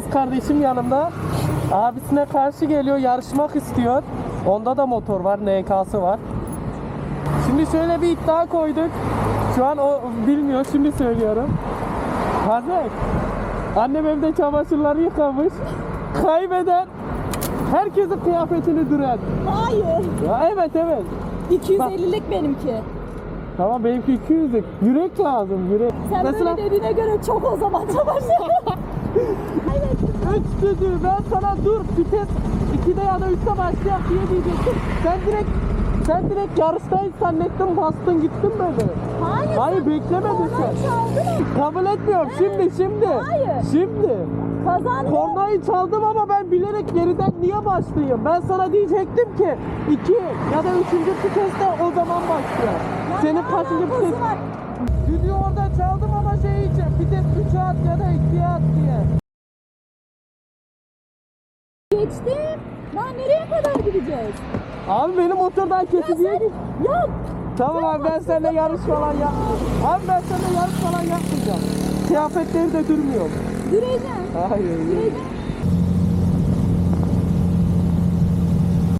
kız kardeşim yanımda. Abisine karşı geliyor, yarışmak istiyor. Onda da motor var, NK'sı var. Şimdi şöyle bir iddia koyduk. Şu an o bilmiyor, şimdi söylüyorum. Hazır. Annem evde çamaşırları yıkamış. Kaybeden herkesin kıyafetini düren. Hayır. Ya evet evet. 250'lik benimki. Tamam benimki 200'lük. Yürek lazım, yürek. Sen Mesela böyle dediğine göre çok o zaman çamaşır. evet. 3 düdüğü ben sana dur vites 2'de ya da 3'te başlayak diye diyecektim. Sen direkt sen direkt yarıştayız zannettin bastın gittin böyle. Hayır. Hayır beklemedin sen. Kabul etmiyorum şimdi şimdi. Hayır. Şimdi. Kazandın. Kornayı çaldım ama ben bilerek geriden niye başlayayım? Ben sana diyecektim ki 2 ya da 3. viteste o zaman başla. Senin kaçıncı vites? Düdüğü orada çaldım ama şey için vites 3'e at ya da 2'ye at diye. Geçtim. Daha nereye kadar gideceğiz? Abi benim motordan kesiciye git. Ya Tamam abi ben seninle yarış falan yapmayacağım. Abi ben seninle yarış falan yapmayacağım. Kıyafetleri de durmuyor. düreceğim. Hayır. Düreceğim.